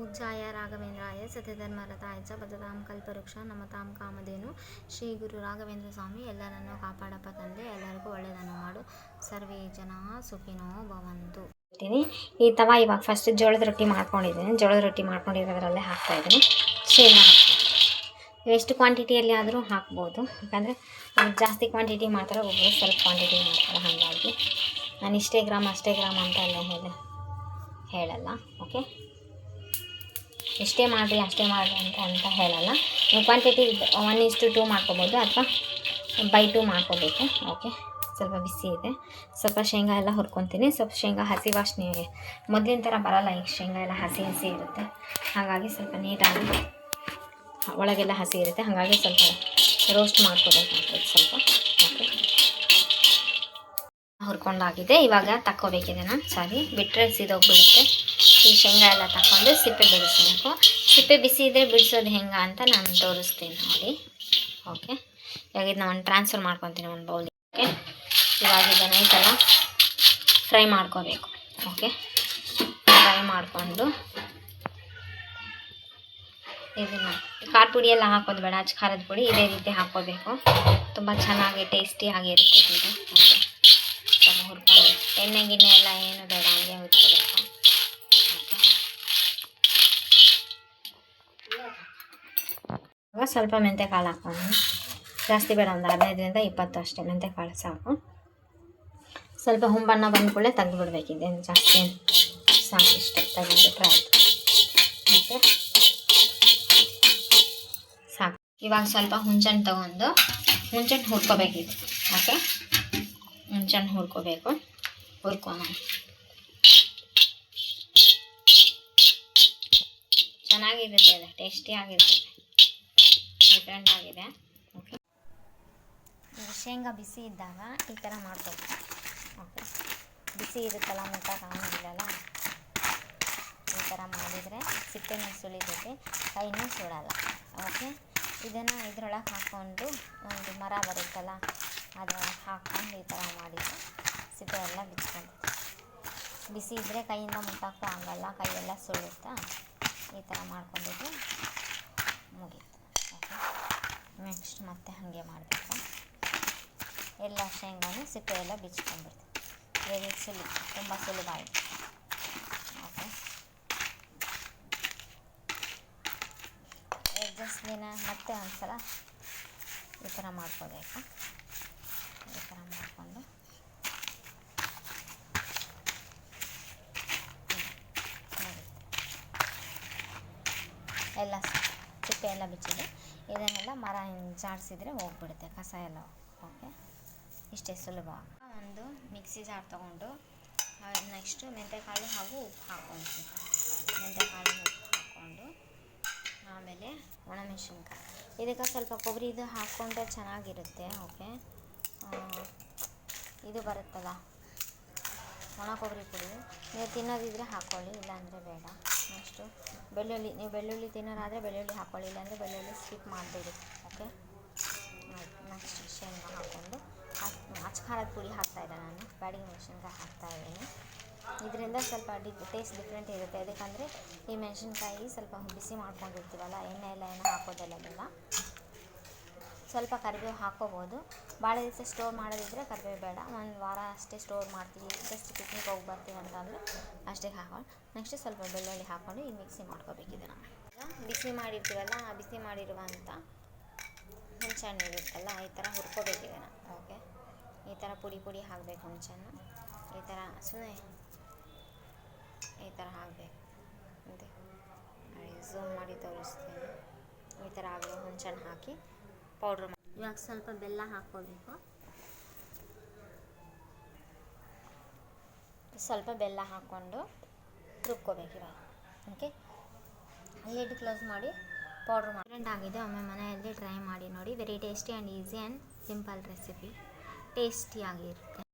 ಪೂಜ್ಯಾಯ ರಾಘವೇಂದ್ರಾಯ ಸತ್ಯಧರ್ಮರತಾಯ ಚ ಬದತಾಂ ಕಲ್ಪವೃಕ್ಷ ನಮತಾಂ ಕಾಮಧೇನು. ಶ್ರೀ ಗುರು ರಾಘವೇಂದ್ರ ಸ್ವಾಮಿ, ಎಲ್ಲರನ್ನು ಕಾಪಾಡಪ್ಪ ತಂದೆ, ಎಲ್ಲರಿಗೂ ಒಳ್ಳೆಯದನ್ನು ಮಾಡು. ಸರ್ವೇ ಜನ ಸುಖಿನೋ ಭವಂತು. ಈ ತವ ಇವಾಗ ಫಸ್ಟ್ ಜೋಳದ ರೊಟ್ಟಿ ಮಾಡ್ಕೊಂಡಿದ್ದೀನಿ. ಜೋಳದ ರೊಟ್ಟಿ ಮಾಡ್ಕೊಂಡಿರೋದ್ರಲ್ಲೇ ಹಾಕ್ತಾ ಇದ್ದೀನಿ. ಶೇಂಗಾ ಹಾಕ್ತೀನಿ. ಎಷ್ಟು ಕ್ವಾಂಟಿಟಿಯಲ್ಲಿ ಆದರೂ ಹಾಕ್ಬೋದು. ಯಾಕಂದರೆ ಜಾಸ್ತಿ ಕ್ವಾಂಟಿಟಿ ಮಾಡ್ತಾರೆ ಒಬ್ಬರು ಸ್ವಲ್ಪ ಕ್ವಾಂಟಿಟಿ ಮಾಡ್ತಾರೆ ಹಾಗಾಗಿ. ನಾನು ಇಷ್ಟೇ ಗ್ರಾಮ್, ಅಷ್ಟೇ ಗ್ರಾಮ್ ಅಂತ ಎಲ್ಲ ಹೇಳಿ ಹೇಳಲ್ಲ ಓಕೆ ಇಷ್ಟೇ ಮಾಡಿರಿ, ಅಷ್ಟೇ ಮಾಡಿರಿ ಅಂತ ಅಂತ ಹೇಳಲ್ಲ. ನೀವು ಕ್ವಾಂಟಿಟಿ ಒನ್ ಇಸ್ಟು ಟೂ ಮಾಡ್ಕೊಬೋದು ಅಥವಾ ಬೈ ಟು ಮಾಡ್ಕೋಬೇಕು. ಓಕೆ ಸ್ವಲ್ಪ ಬಿಸಿ ಇದೆ. ಸ್ವಲ್ಪ ಶೇಂಗಾ ಎಲ್ಲ ಹುರ್ಕೊತೀನಿ. ಸ್ವಲ್ಪ ಶೇಂಗಾ ಹಸಿ ವಾಸನೆ ಮೊದಲಿನ ಥರ ಬರಲ್ಲ, ಈಗ ಶೇಂಗಾ ಎಲ್ಲ ಹಸಿ ಹಸಿ ಇರುತ್ತೆ. ಹಾಗಾಗಿ ಸ್ವಲ್ಪ ನೀಟಾಗಿ ಒಳಗೆಲ್ಲ ಹಸಿ ಇರುತ್ತೆ. ಹಾಗಾಗಿ ಸ್ವಲ್ಪ ರೋಸ್ಟ್ ಮಾಡ್ಕೋಬೇಕಾಗ್ತದೆ ಸ್ವಲ್ಪ. ಓಕೆ ಹುರ್ಕೊಂಡಾಗಿದೆ. ಇವಾಗ ತಕ್ಕೋಬೇಕಿದೆ ನಾನು. ಸಾರಿ ಬಿಟ್ಟರೆ ಸಿದೋಗ್ಬಿಡುತ್ತೆ. ಈ ಶೇಂಗಾ ಎಲ್ಲ ತಗೊಂಡು ಸಿಪ್ಪೆ ಬಿಡಿಸ್ಬೇಕು. ಸಿಪ್ಪೆ ಬಿಸಿ ಇದ್ರೆ ಬಿಡಿಸೋದು ಹೆಂಗೆ ಅಂತ ನಾನು ತೋರಿಸ್ತೀನಿ ನೋಡಿ. ಓಕೆ ಇವಾಗ ಇದನ್ನ ಒಂದು ಟ್ರಾನ್ಸ್ಫರ್ ಮಾಡ್ಕೊತೀನಿ ಒಂದು ಬೌಲಿಗೆ ಓಕೆ ಇವಾಗ ಇದನ್ನು ಈ ಥರ ಫ್ರೈ ಮಾಡ್ಕೋಬೇಕು. ಓಕೆ ಫ್ರೈ ಮಾಡಿಕೊಂಡು ಇದನ್ನು ಖಾರ ಪುಡಿ ಎಲ್ಲ ಹಾಕೋದು ಬೇಡ. ಅಚ್ಚ ಖಾರದ ಪುಡಿ ಇದೇ ರೀತಿ ಹಾಕ್ಕೋಬೇಕು ತುಂಬ ಚೆನ್ನಾಗಿ ಟೇಸ್ಟಿಯಾಗಿ ಇರುತ್ತೆ ಇದು. ಓಕೆ ಹುರ್ಕೊಂಡು ಎಣ್ಣೆ ಗಿಣ್ಣೆ ಎಲ್ಲ ಏನು ಬೇಡ ಹಂಗೆ ಸ್ವಲ್ಪ ಮೆಂತ್ಯ ಕಾಳು ಹಾಕ್ಕೊಂಡು ಜಾಸ್ತಿ ಬೇಡ, ಒಂದು ಹದಿನೈದರಿಂದ ಇಪ್ಪತ್ತು ಅಷ್ಟೇ ಮೆಂತ್ಯ ಕಾಳು ಸಾಕು. ಸ್ವಲ್ಪ ಹುಂಬಣ್ಣ ಬಂದ ಕೂಡಲೇ ತೆಗೆದುಬಿಡ್ಬೇಕಿದೆ ಜಾಸ್ತಿ ಸಾಕು ಇಷ್ಟು ತೆಗೆದುಬಿಟ್ರೆ ಆಯಿತು. ಓಕೆ ಸಾಕು. ಇವಾಗ ಸ್ವಲ್ಪ ಹುಂಚಣ್ಣು ತಗೊಂಡು ಹುಂಚಣ್ಣು ಹುರ್ಕೋಬೇಕಿದೆ, ಓಕೆ? ಹುಂಚಣ್ಣು ಹುರ್ಕೋಬೇಕು. ಹುರ್ಕೋಣ. ಚೆನ್ನಾಗಿರುತ್ತೆ ಅದು ಟೇಸ್ಟಿ ಆಗಿರುತ್ತೆ ಡಿಫ್ರೆಂಟ್ ಆಗಿದೆ ಓಕೆ ಶೇಂಗಾ ಬಿಸಿ ಇದ್ದಾಗ ಈ ಥರ ಮಾಡ್ಕೋಬೇಕು. ಓಕೆ ಬಿಸಿ ಇರುತ್ತಲ್ಲ ಮುಟ್ಟಾಗ ಕಾಣೋದಿಲ್ಲಲ್ಲ ಈ ಥರ ಮಾಡಿದರೆ ಸಿಪ್ಪೆನೂ ಸುಳಿತೈತೆ ಕೈನೂ ಸುಡಲ್ಲ. ಓಕೆ ಇದನ್ನು ಇದ್ರೊಳಗೆ ಹಾಕ್ಕೊಂಡು ಒಂದು ಮರ ಬರುತ್ತಲ್ಲ, ಅದು ಹಾಕ್ಕೊಂಡು ಈ ಥರ ಮಾಡಿದರೆ ಸಿಪ್ಪೆ ಎಲ್ಲ ಬಿಚ್ಕೊಂಡು ಬಿಸಿ ಇದ್ದರೆ ಕೈಯಿಂದ ಮುಟ್ಟೋಕ್ಕೂ ಆಗಲ್ಲ ಕೈಯೆಲ್ಲ ಸುಳುತ್ತಾ ಈ ಥರ ಮಾಡ್ಕೊಂಡಿದ್ರೆ ಮುಗೀತು. ಓಕೆ ನೆಕ್ಸ್ಟ್ ಮತ್ತೆ ಹಾಗೆ ಮಾಡಬೇಕು. ಎಲ್ಲ ಶೇಂಗಾನು ಸಿಪ್ಪೆ ಎಲ್ಲ ಬಿಚ್ಕೊಂಡ್ಬಿಡ್ತು ವೆರಿ ಸುಲಿ, ತುಂಬ ಸುಲಭ ಆಯಿತು ಓಕೆ. ಜಸ್ಟ್ ದಿನ ಮತ್ತೆ ಒಂದ್ಸಲ ಈ ಥರ ಮಾಡ್ಕೋಬೇಕು. ಈ ಥರ ಮಾಡಿಕೊಂಡು. ಎಲ್ಲ ಸಿಪ್ಪೆ ಎಲ್ಲ ಬಿಚ್ಚಿದೆ. ಇದನ್ನೆಲ್ಲ ಮರ ಜಾಡಿಸಿದ್ರೆ ಹೋಗ್ಬಿಡುತ್ತೆ, ಕಸ ಎಲ್ಲ. ಓಕೆ? ಇಷ್ಟೇ ಸುಲಭ. ಒಂದು ಮಿಕ್ಸಿ ಜಾರ್ ತೊಗೊಂಡು ನೆಕ್ಸ್ಟು ಮೆಂತ್ಯಕಾಳು ಹಾಗೂ ಉಪ್ಪು ಹಾಕ್ಕೊಂತೀನಿ ಮೆಂತ್ಯಕಾಳು ಉಪ್ಪು ಹಾಕ್ಕೊಂಡು, ಆಮೇಲೆ ಒಣಮೆಣಸಿನ್ಕಾಯಿ. ಇದಕ್ಕೆ ಸ್ವಲ್ಪ ಕೊಬ್ಬರಿ ಇದು ಹಾಕ್ಕೊಂಡ್ರೆ ಚೆನ್ನಾಗಿರುತ್ತೆ, ಓಕೆ? ಇದು ಬರುತ್ತಲ್ಲ, ಒಣ ಕೊಬ್ಬರಿ ಪುಡಿ. ನೀವು ತಿನ್ನೋದಿದ್ರೆ ಹಾಕ್ಕೊಳ್ಳಿ, ಇಲ್ಲಾಂದರೆ ಬೇಡ. ಬೆಳ್ಳುಳ್ಳಿ, ನೀವು ಬೆಳ್ಳುಳ್ಳಿ ತಿನ್ನೋರಾದರೆ ಬೆಳ್ಳುಳ್ಳಿ ಹಾಕ್ಕೊಳ್ಳಿ ಇಲ್ಲಾಂದರೆ ಬೆಳ್ಳುಳ್ಳಿ ಸ್ಕಿಪ್ ಮಾಡಬೇಡಿ ಓಕೆ ನೆಕ್ಸ್ಟ್ ಶೇಂಗಾ ಹಾಕ್ಕೊಂಡು ಅಚ್ಚ ಖಾರದ ಪುಡಿ ಹಾಕ್ತಾಯಿದ್ದೆ ನಾನು, ಬ್ಯಾಡಿಗೆ ಮೆಣಸಿನ್ಕಾಯಿ ಹಾಕ್ತಾಯಿದ್ದೀನಿ ಇದರಿಂದ ಸ್ವಲ್ಪ ಡಿ ಟೇಸ್ಟ್ ಡಿಫ್ರೆಂಟ್ ಇರುತ್ತೆ. ಅದಕ್ಕಂದರೆ ಈ ಮೆಣಸಿನ್ಕಾಯಿ ಸ್ವಲ್ಪ ಬಿಸಿ ಮಾಡ್ಕೊಂಡಿರ್ತೀವಲ್ಲ, ಎಣ್ಣೆ ಎಲ್ಲ ಏನು ಹಾಕೋದಲ್ಲ ಸ್ವಲ್ಪ ಕರಿಬೇವು ಹಾಕ್ಕೋಬೋದು ಭಾಳ ದಿವಸ ಸ್ಟೋರ್ ಮಾಡೋದಿದ್ರೆ ಕರಿಬೇವು ಬೇಡ. ಒಂದು ವಾರ ಅಷ್ಟೇ ಸ್ಟೋರ್ ಮಾಡ್ತೀವಿ ಜಸ್ಟ್ ಪಿಕ್ನಿಕ್ ಹೋಗಿ ಬರ್ತೀವಿ ಅಂತಂದರೆ ಅಷ್ಟೇ ಹಾಕೊಂಡು ನೆಕ್ಸ್ಟ್ ಸ್ವಲ್ಪ ಬೆಳ್ಳುಳ್ಳಿ ಹಾಕ್ಕೊಂಡು ಈಗ ಮಿಕ್ಸಿ ಮಾಡ್ಕೋಬೇಕಿದೆ ಇದನ್ನು. ಬಿಸಿ ಮಾಡಿರ್ತೀವಲ್ಲ, ಆ ಬಿಸಿ ಮಾಡಿರುವಂಥ ಹುಣಸೆಹಣ್ಣು ಇರುತ್ತಲ್ಲ, ಈ ಥರ ಹುರ್ಕೋಬೇಕು ಇದನ್ನು. ಓಕೆ ಈ ಥರ ಪುಡಿ ಪುಡಿ ಹಾಕಬೇಕು ಹುಣಸೆಹಣ್ಣು. ಈ ಥರ ಸುಮ್ಮನೆ ಈ ಥರ ಹಾಕಬೇಕು. ಅಂತೆ ಝೂಮ್ ಮಾಡಿ ತೋರಿಸ್ತೀನಿ. ಈ ಥರ ಆಗಲಿ, ಹುಣಸೆಹಣ್ಣು ಹಾಕಿ ಪೌಡ್ರ್ ಇವಾಗ ಸ್ವಲ್ಪ ಬೆಲ್ಲ ಹಾಕ್ಕೋಬೇಕು. ಸ್ವಲ್ಪ ಬೆಲ್ಲ ಹಾಕ್ಕೊಂಡು ರುಬ್ಕೋಬೇಕು ಇವಾಗ. ಓಕೆ ಲಿಡ್ ಕ್ಲೋಸ್ ಮಾಡಿ ಪೌಡ್ರ್ ಮಾಡಿ ಆಗಿದೆ. ಒಮ್ಮೆ ಮನೆಯಲ್ಲಿ ಟ್ರೈ ಮಾಡಿ ನೋಡಿ. Very tasty and easy and simple recipe ಟೇಸ್ಟಿಯಾಗಿರುತ್ತೆ